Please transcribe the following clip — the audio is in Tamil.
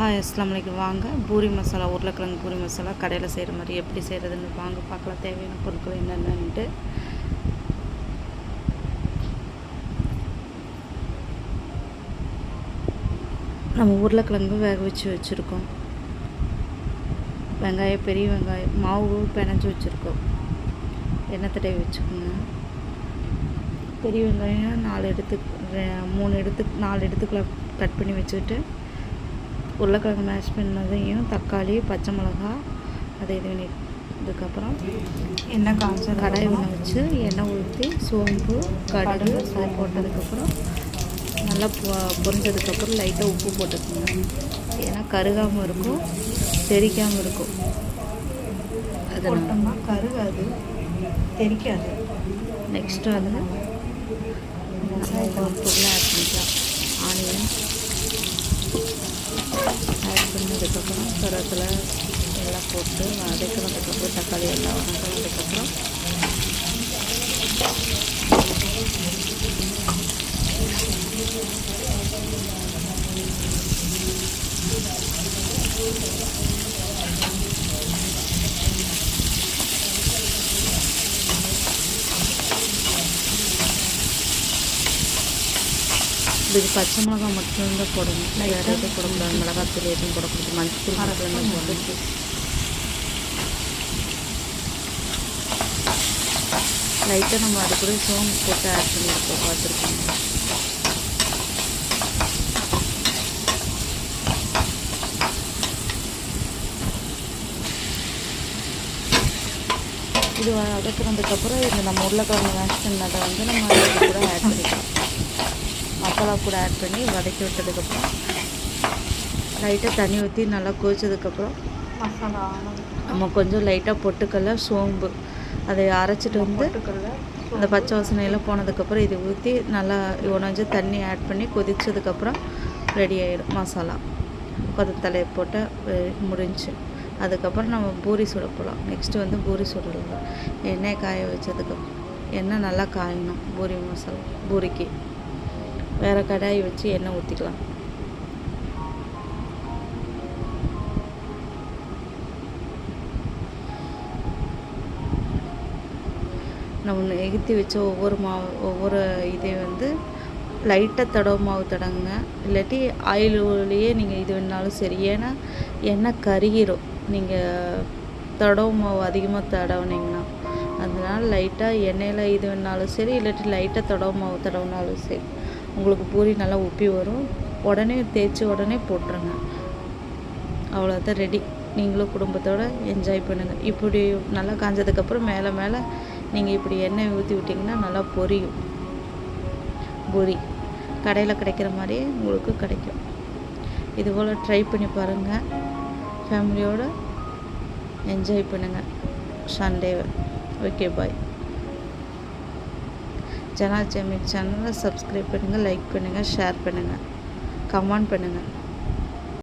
ஹாய் அஸ்லாம் வாங்க பூரி மசாலா உருளைக்கிழங்கு பூரி மசாலா கடையில் செய்கிற மாதிரி எப்படி செய்கிறதுன்னு வாங்க பார்க்கலாம். தேவையான பொருட்கள் என்னென்னன்ட்டு. நம்ம உருளைக்கிழங்கு வேக வச்சு வச்சுருக்கோம். வெங்காயம் பெரிய வெங்காயம் மாவு பிணைஞ்சு வச்சுருக்கோம். எண்ணெய் தடவை வச்சுக்கோங்க. பெரிய வெங்காயம் நாலு எடுத்து மூணு எடுத்து நாலு எடுத்துக்குள்ள கட் பண்ணி வச்சுக்கிட்டு உருளைக்கிழங்கு மேஷ் பண்ணதையும் தக்காளி பச்சை மிளகா அதை இது பண்ணி இதுக்கப்புறம் எண்ணெய் காய்ச்ச கடாய் எண்ணெய் வச்சு எண்ணெய் ஊற்றி சோம்பு கடுகு அது போட்டதுக்கப்புறம் நல்லா பொரிஞ்சதுக்கப்புறம் லைட்டாக உப்பு போட்டுக்கோங்க. ஏன்னா கருகாமல் இருக்கும் தெரிக்காமல் இருக்கும். அது போட்டோம்னா கருகாது தெரிக்காது நெக்ஸ்ட்டு வந்து நம்ம பொருளை ஆட் பண்ணிக்கலாம் ஆனியன். ஆட் பண்ணதுக்கப்புறம் கருவேப்பிலை எல்லாம் போட்டு வதக்கினதுக்கப்புறம் தக்காளி எல்லாம் வதக்கினதுக்கப்புறம் இதுக்கு பச்சை மிளகாய் மட்டும்தான் போடணும். வேறு எதுவும் போடக்கூடாது. மிளகாத்தூள் எதுவும் போடக்கூடாது. மஞ்சள் மட்டும் போட்டு லைட்டாக நம்ம அது கூட சோம்பு போட்டு ஆட் பண்ணியிருக்கோம் பார்த்துருக்கோங்க இது வதக்குனதுக்கப்புறம் இது நம்ம உருளைக்கிழங்கு மேஷ் பண்ணதை வந்து நம்ம இது கூட ஆட் பண்ணிக்கலாம். மசாலா கூட ஆட் பண்ணி வதக்கி விட்டதுக்கப்புறம் லைட்டாக தண்ணி ஊற்றி நல்லா கொதிச்சதுக்கப்புறம் மசாலா நம்ம கொஞ்சம் லைட்டாக பொட்டுக்கல்ல சோம்பு. அதை அரைச்சிட்டு வந்து அந்த பச்சை வாசனையெல்லாம் போனதுக்கப்புறம் இதை ஊற்றி நல்லா கொஞ்சம் தண்ணி ஆட் பண்ணி கொதிச்சதுக்கப்புறம் ரெடி ஆயிடும் மசாலா. கொத்தத்தலையை போட்டு வெ- முடிஞ்சுச்சு அதுக்கப்புறம் நம்ம பூரி சுட போகலாம் நெக்ஸ்ட்டு வந்து பூரி சுடலாம். எண்ணெய் காய வச்சதுக்கப்புறம். எண்ணெய் நல்லா காயணும். பூரி மசாலா பூரிக்கு. வேறு கடாய் வச்சு எண்ணெய் ஊற்றிக்கலாம் நம்ம நெகுத்தி வச்ச ஒவ்வொரு மாவு ஒவ்வொரு இதை வந்து லைட்டாக தடவை மாவு தடவுங்க. இல்லாட்டி ஆயிலுலேயே நீங்கள் இது வேணாலும் சரி. ஏன்னா எண்ணெய் கருகிரும். நீங்கள் தடவை மாவு அதிகமாக தடவுனீங்கன்னா. அதனால் லைட்டாக எண்ணெயில் இது வேணாலும் சரி இல்லாட்டி லைட்டாக தடவை மாவு தடவுனாலும் சரி. உங்களுக்கு பூரி நல்லா உப்பி வரும். உடனே தேய்ச்சி உடனே போட்டுருங்க. அவ்வளோதான் ரெடி நீங்களும் குடும்பத்தோடு என்ஜாய் பண்ணுங்கள் இப்படி நல்லா காஞ்சதுக்கப்புறம் மேலே மேலே நீங்கள் இப்படி எண்ணெய் ஊற்றி விட்டிங்கன்னா நல்லா பொரியும். பூரி கடையில் கிடைக்கிற மாதிரியே உங்களுக்கு கிடைக்கும். இது போல் ட்ரை பண்ணி பாருங்கள் ஃபேமிலியோடு என்ஜாய் பண்ணுங்கள் சண்டேவை. ஓகே பாய் ஜனா ஜமீன் சேனலை சப்ஸ்கிரைப் பண்ணுங்கள் லைக் பண்ணுங்கள் ஷேர் பண்ணுங்கள் கமெண்ட் பண்ணுங்கள்